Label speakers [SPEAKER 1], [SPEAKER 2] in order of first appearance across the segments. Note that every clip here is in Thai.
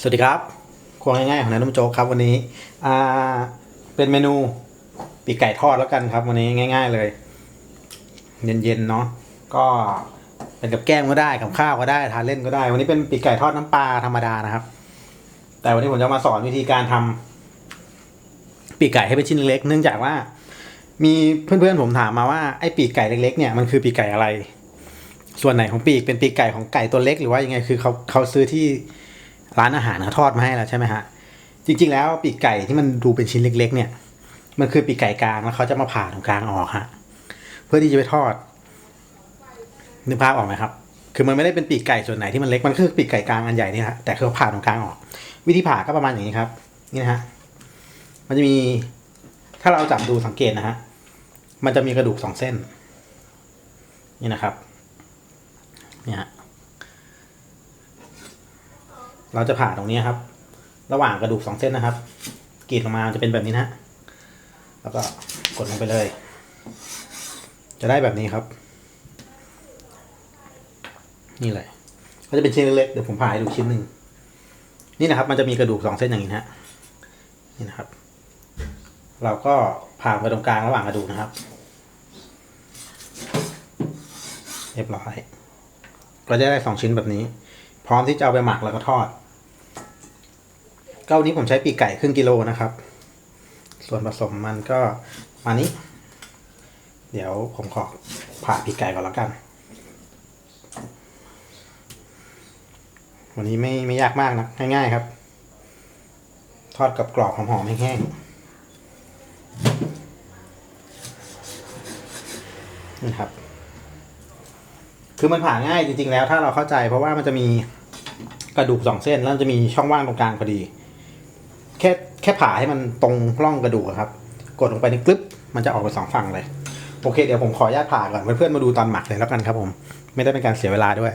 [SPEAKER 1] สวัสดีครับ ครัวง่ายๆของนายนุ่มโจ๊กครับวันนี้อ่าเป็นเมนูปีกไก่ทอดแล้วกันครับ วันนี้ง่าย ๆเลย เย็นๆเนาะก็เป็นกับแก้มก็ได้กับข้าวก็ได้ทานเล่นก็ได้ วันนี้เป็นปีกไก่ทอดน้ำปลาธรรมดานะครับ แต่วันนี้ผมจะมาสอนวิธีการทำปีกไก่ให้เป็นชิ้นเล็ก เนื่องจากว่า มีเพื่อนๆผมถามมาว่าไอ้ปีกไก่เล็กๆเนี่ยมันคือปีกไก่อะไร ส่วนไหนของปีกเป็นปีกไก่ของไก่ตัวเล็กหรือว่ายังไงคือเขาเขาซื้อที่ ร้านอาหารเขาทอดมาให้แล้วใช่ไหมฮะ จริง ๆ แล้วปีกไก่ที่มันดูเป็นชิ้นเล็ก ๆ เนี่ย มันคือปีกไก่กลางแล้วเขาจะมาผ่าตรงกลางออกฮะ เพื่อที่จะไปทอดนึกภาพออกไหมครับ คือมันไม่ได้เป็นปีกไก่ส่วนไหนที่มันเล็ก มันคือปีกไก่กลางอันใหญ่นี่ฮะ แต่เขาผ่าตรงกลางออก วิธีผ่าก็ประมาณอย่างนี้ครับ นี่นะฮะ มันจะมี ถ้าเราจับดูสังเกตนะฮะ มันจะมีกระดูกสองเส้น นี่นะครับ เนี่ยฮะ เราจะผ่าตรงนี้ครับ ระหว่างกระดูกสองเส้นนะครับกรีดลงมาจะเป็นแบบนี้นะ แล้วก็กดลงไปเลย จะได้แบบนี้ครับ นี่เลย ก็จะเป็นชิ้นเล็กๆ เดี๋ยวผมผ่าให้ดูชิ้นหนึ่ง นี่นะครับ มันจะมีกระดูกสองเส้นอย่างนี้นะฮะ นี่นะครับ เราก็ผ่าไปตรงกลางระหว่างกระดูกนะครับ เรียบร้อย ก็จะได้สองชิ้นแบบนี้ พร้อมที่จะเอาไปหมักแล้วก็ทอด ก็วันนี้ผมใช้ปีกไก่ครึ่งกิโลนะครับ ส่วนผสมมันก็มานี้ เดี๋ยวผมขอผ่าปีกไก่ก่อนแล้วกัน วันนี้ไม่ไม่ยากมากนะง่ายๆครับ ทอดกับกรอบหอมๆแห้งๆนี่ครับ คือมันผ่าง่ายจริงๆแล้วถ้าเราเข้าใจเพราะว่ามันจะมีกระดูกสองเส้นแล้วจะมีช่องว่างตรงกลางพอดี ค่แค่ผ่าให้มันตรงร่องกระดูกครับ กดลงไปในกลึบมันจะออกไปสองฝั่งเลย โอเค เดี๋ยวผมขออนุญาตผ่าก่อนเพื่อนๆมาดูตอนหมักเลยแล้วกันครับผม ไม่ได้เป็นการเสียเวลาด้วย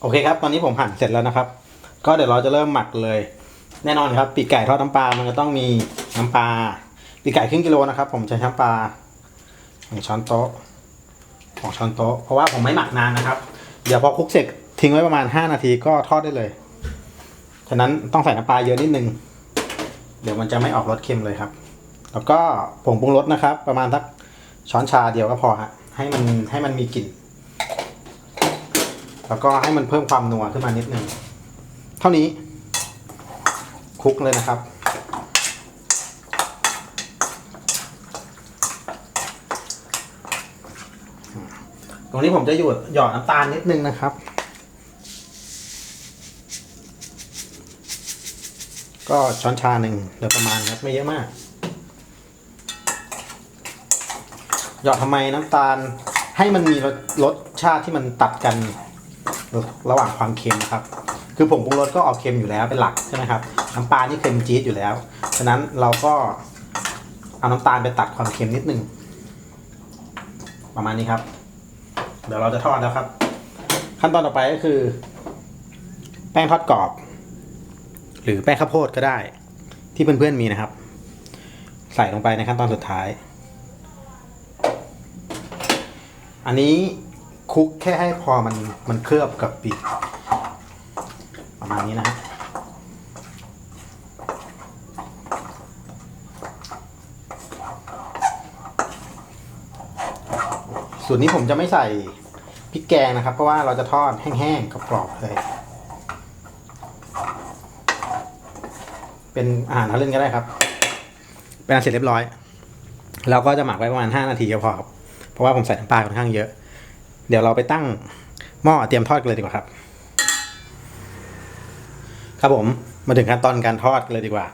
[SPEAKER 1] โอเคครับ ตอนนี้ผมหั่นเสร็จแล้วนะครับ ก็เดี๋ยวเราจะเริ่มหมักเลย แน่นอนครับ ปีกไก่ทอดน้ำปลา มันจะต้องมีน้ำปลา ปีกไก่ครึ่งกิโลนะครับ ผมใช้น้ำปลาหนึ่งช้อนโต๊ะสองช้อนโต๊ะ เพราะว่าผมไม่หมักนานนะครับ เดี๋ยวพอคลุกเสร็จทิ้งไว้ประมาณ 5 นาทีก็ทอดได้เลย ฉะนั้นต้องใส่น้ำปลาเยอะนิดนึง เดี๋ยวมันจะไม่ออกรสเค็มเลยครับ แล้วก็ผงปรุงรสนะครับ ประมาณสักช้อนชาเดียวก็พอฮะให้มันให้มันมีกลิ่น แล้วก็ให้มันเพิ่มความนัวขึ้นมานิดนึง เท่านี้คลุกเลยนะครับตรงนี้ผมจะหยดหยอดน้ำตาลนิดนึงนะครับ ก็ช้อนชาหนึ่งโดยประมาณครับไม่เยอะมาก หยอดทำไมน้ำตาลให้มันมีรสรสชาติที่มันตัดกันระหว่างความเค็มนะครับ คือผงปรุงรสก็ออกเค็มอยู่แล้วเป็นหลักใช่ไหมครับ น้ำปลานี่เค็มจี๊ดอยู่แล้ว ฉะนั้นเราก็เอาน้ำตาลไปตัดความเค็มนิดนึง ประมาณนี้ครับ เดี๋ยวเราจะทอดแล้วครับ ขั้นตอนต่อไปก็คือ แป้งทอดกรอบ หรือแป้งข้าวโพดก็ได้ ที่เพื่อนๆมีนะครับ ใส่ลงไปในขั้นตอนสุดท้าย อันนี้คุกแค่ให้พอมันมันเคลือบกับปีกประมาณนี้นะฮะสูตรนี้ผมจะไม่ใส่พริกแกงนะครับ เพราะว่าเราจะทอดแห้งๆกับกรอบๆเลย เป็นอาหารทะลึ่งก็ได้ครับ เป็นอันเสร็จเรียบร้อย เราก็จะหมักไว้ประมาณ 5 นาทีก็พอครับ เพราะว่าผมใส่น้ำปลาค่อนข้างเยอะ เดี๋ยวเราไปตั้งหม้อเตรียมทอดกันเลยดีกว่าครับ ครับผมมาถึงขั้นตอนการทอดกันเลยดีกว่า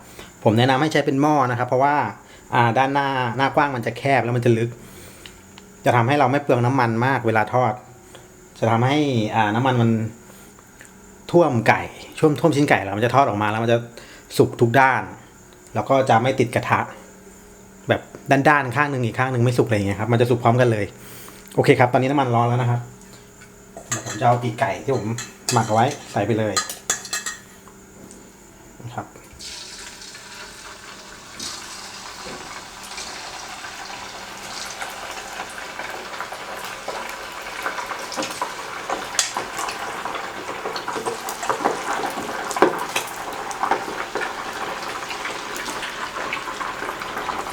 [SPEAKER 1] ผมแนะนำให้ใช้เป็นหม้อนะครับ เพราะว่าอ่าด้านหน้าหน้ากว้างมันจะแคบแล้วมันจะลึก จะทำให้เราไม่เปลืองน้ำมันมากเวลาทอด จะทำให้อ่าน้ำมันมันท่วมไก่ช่วมท่วมชิ้นไก่แล้วมันจะทอดออกมาแล้วมันจะ สุกทุกด้าน แล้วก็จะไม่ติดกระทะ แบบด้านๆข้างหนึ่งอีกข้างหนึ่งไม่สุกอะไรอย่างเงี้ยครับมันจะสุกพร้อมกันเลย โอเคครับ ตอนนี้น้ำมันร้อนแล้วนะครับผมจะเอาปีกไก่ที่ผมหมักเอาไว้ใส่ไปเลย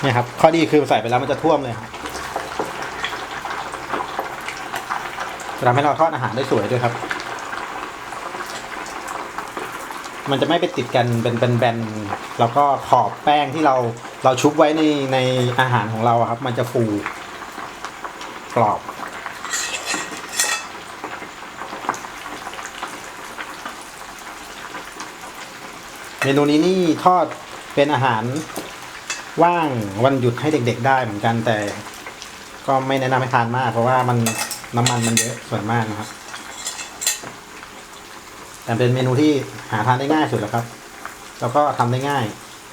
[SPEAKER 1] เนี่ยครับ ข้อดีคือใส่ไปแล้วมันจะท่วมเลยครับจะทำให้เราทอดอาหารได้สวยด้วยครับ มันจะไม่ไปติดกันเป็นเป็นแบนๆแล้วก็ขอบแป้งที่เราเราชุบไว้ในในอาหารของเราครับ มันจะฟูกรอบเมนูนี้นี่ทอดเป็นอาหาร ว่างวันหยุดให้เด็ก ๆ ได้เหมือนกัน แต่ก็ไม่แนะนำให้ทานมาก เพราะว่ามันน้ำมันมันเยอะส่วนมากนะครับ แต่เป็นเมนูที่หาทานได้ง่ายสุดแล้วครับ แล้วก็ทำได้ง่าย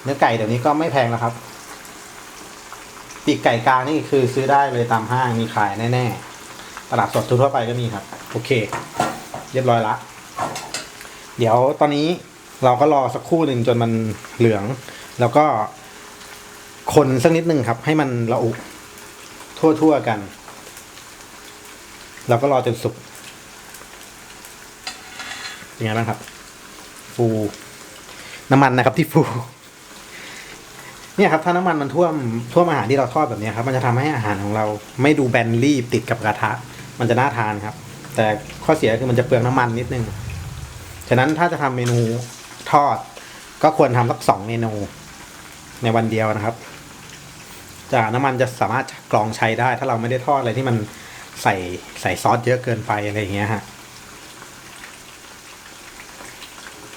[SPEAKER 1] เนื้อไก่เดี๋ยวนี้ก็ไม่แพงแล้วครับปีกไก่กลางนี่คือซื้อได้เลยตามห้างมีขายแน่ๆ ตลาดสดทั่วไปก็มีครับ โอเค เรียบร้อยละ เดี๋ยวตอนนี้เราก็รอสักครู่หนึ่งจนมันเหลือง แล้วก็ คนสักนิดหนึ่งครับ ให้มันระอุทั่วๆกัน เราก็รอจนสุกเป็นไงบ้างครับ ฟู น้ำมันนะครับที่ฟู เนี่ยครับ ถ้าน้ำมันมันท่วมท่วมอาหารที่เราทอดแบบนี้ครับ มันจะทำให้อาหารของเรา ไม่ดูแบนรีบติดกับกระทะ มันจะน่าทานครับ แต่ข้อเสียคือมันจะเปลืองน้ำมันนิดนึง ฉะนั้นถ้าจะทำเมนูทอด ก็ควรทำสักสองเมนูในวันเดียวนะครับ จากน้ำมันจะสามารถกรองใช้ได้ ถ้าเราไม่ได้ทอดอะไรที่มันใส่ใส่ซอสเยอะเกินไปอะไรอย่างเงี้ยฮะ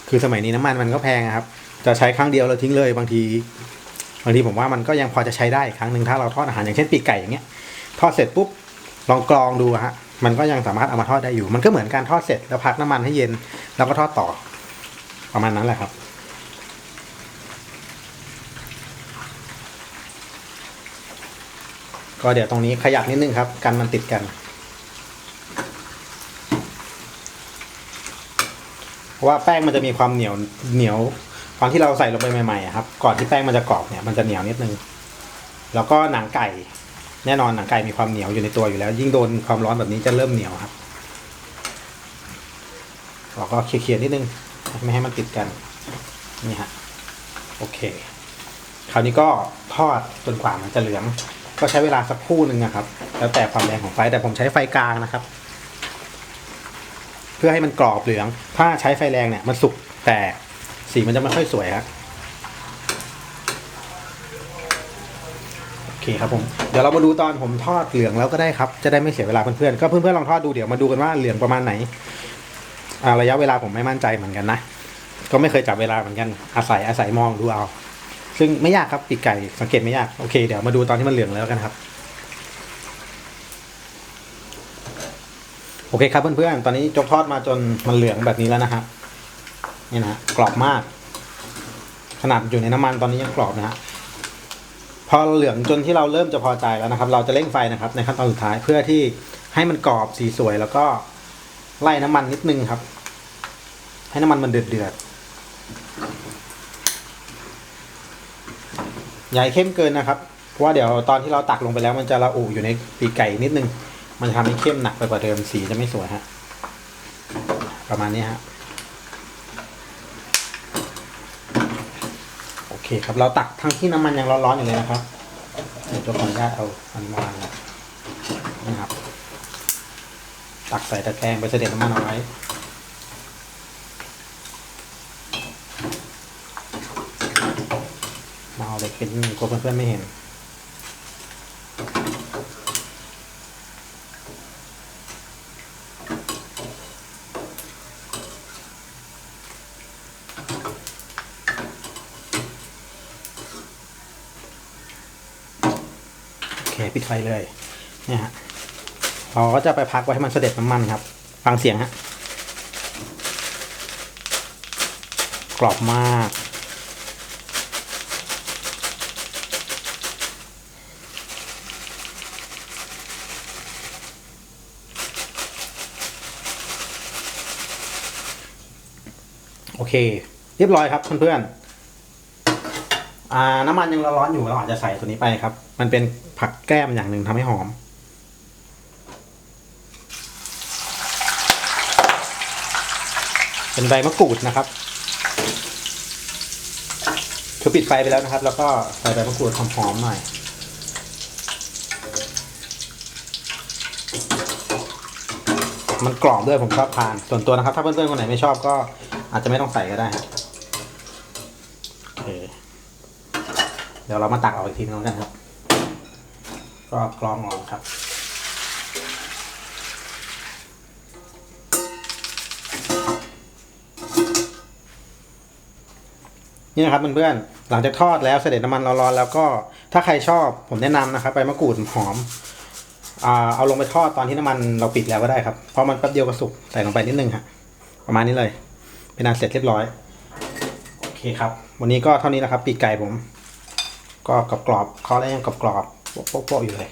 [SPEAKER 1] คือสมัยนี้น้ำมันมันก็แพงครับ จะใช้ครั้งเดียวเราทิ้งเลยบางทีบางทีผมว่ามันก็ยังพอจะใช้ได้ครั้งหนึ่งถ้าเราทอดอาหารอย่างเช่นปีกไก่อย่างเงี้ยทอดเสร็จปุ๊บลองกรองดูฮะมันก็ยังสามารถเอามาทอดได้อยู่ มันก็เหมือนการทอดเสร็จแล้วพักน้ำมันให้เย็น แล้วก็ทอดต่อประมาณนั้นแหละครับ ก็เดี๋ยวตรงนี้ขยับนิดนึงครับ กันมันติดกัน เพราะว่าแป้งมันจะมีความเหนียวเหนียวตอนที่เราใส่ลงไปใหม่ๆครับ ก่อนที่แป้งมันจะกรอบเนี่ยมันจะเหนียวนิดนึง แล้วก็หนังไก่ แน่นอนหนังไก่มีความเหนียวอยู่ในตัวอยู่แล้ว ยิ่งโดนความร้อนแบบนี้จะเริ่มเหนียวครับเราก็เคลียร์ๆนิดนึง ไม่ให้มันติดกัน นี่ฮะ โอเค คราวนี้ก็ทอดจนกว่ามันจะเหลือง ก็ใช้เวลาสักครู่หนึ่งนะครับ แล้วแต่ความแรงของไฟแต่ผมใช้ไฟกลางนะครับ เพื่อให้มันกรอบเหลือง ถ้าใช้ไฟแรงเนี่ยมันสุกแต่สีมันจะไม่ค่อยสวยครับโอเคครับผมเดี๋ยวเรามาดูตอนผมทอดเหลืองแล้วก็ได้ครับ จะได้ไม่เสียเวลาเพื่อนๆก็เพื่อนๆลองทอดดูเดี๋ยวมาดูกันว่าเหลืองประมาณไหนระยะเวลาผมไม่มั่นใจเหมือนกันนะก็ไม่เคยจับเวลาเหมือนกันอาศัยอาศัยมองดูเอา ซึ่งไม่ยากครับปีกไก่สังเกตไม่ยากโอเคเดี๋ยวมาดูตอนที่มันเหลืองแล้วกันครับโอเคครับเพื่อนๆตอนนี้จกทอดมาจนมันเหลืองแบบนี้แล้วนะครับนี่นะกรอบมาก ขนาดอยู่ในน้ำมันตอนนี้ยังกรอบนะฮะพอเหลืองจนที่เราเริ่มจะพอใจแล้วนะครับ เราจะเร่งไฟนะครับ ในขั้นตอนสุดท้ายเพื่อที่ให้มันกรอบสีสวยแล้วก็ไล่น้ำมันนิดนึงครับ ให้น้ำมันมันเดือดเดือดๆ อย่าให้เข้มเกินนะครับ เพราะว่าเดี๋ยวตอนที่เราตักลงไปแล้ว มันจะระอุอยู่ในปีกไก่นิดนึง มันจะทำให้เข้มหนักไปกว่าเดิมสีจะไม่สวยฮะ ประมาณนี้ฮะ โอเคครับ เราตักทั้งที่น้ำมันยังร้อนๆอยู่เลยนะครับ เดี๋ยวจะขออนุญาตเอาอันนี้มาวางนะครับ ตักใส่ตะแกรงไปเสด็จน้ำมันเอาไว้ เอาเด็กเป็นกลัวเพื่อนๆไม่เห็น โอเคปิดไฟเลยเนี่ยฮะเราก็จะไปพักไว้ให้มันเสด็จน้ำมันครับ ฟังเสียงฮะกรอบมาก เค เรียบร้อยครับเพื่อนๆอ่าน้ำมันยังร้อนๆอยู่เราอาจจะใส่ตัวนี้ไปครับ มันเป็นผักแก้มอย่างหนึ่งทำให้หอมเป็นใบมะกรูดนะครับคือปิดไฟไปแล้วนะครับ แล้วก็ใส่ใบมะกรูดหอมๆหน่อยมันกรอบด้วยผมชอบทาน ส่วนตัวนะครับ ถ้าเพื่อนๆคนไหนไม่ชอบก็ อาจจะไม่ต้องใส่ก็ได้ครับโอเคเดี๋ยวเรามาตักออกอีกทีนึงแล้วกันครับ ก็กรองออกครับนี่นะครับเพื่อนๆ หลังจากทอดแล้วเสด็จน้ำมันร้อนๆแล้วก็ถ้าใครชอบผมแนะนำนะครับใบมะกรูดหอมอ่าเอาลงไปทอดตอนที่น้ำมันเราปิดแล้วก็ได้ครับเพราะมันแป๊บเดียวก็สุกใส่ลงไปนิดนึงฮะประมาณนี้เลย เป็นอันเสร็จเรียบร้อย โอเคครับ วันนี้ก็เท่านี้นะครับ ปีกไก่ผม ก็กรอบๆเคาแล้วยังกรอบๆโป๊ะๆอยู่เลย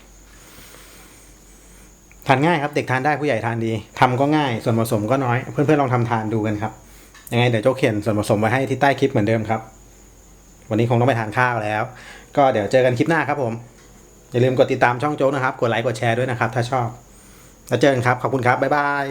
[SPEAKER 1] ทานง่ายครับ เด็กทานได้ผู้ใหญ่ทานดีทำก็ง่ายส่วนผสมก็น้อย เพื่อนๆลองทำทานดูกันครับ ยังไงเดี๋ยวโจ๊กเขียนส่วนผสมไว้ให้ที่ใต้คลิปเหมือนเดิมครับ วันนี้คงต้องไปทานข้าวแล้ว ก็เดี๋ยวเจอกันคลิปหน้าครับผม อย่าลืมกดติดตามช่องโจ๊กนะครับ กดไลค์กดแชร์ด้วยนะครับ ถ้าชอบ แล้วเจอกันครับ ขอบคุณครับ บ๊ายบาย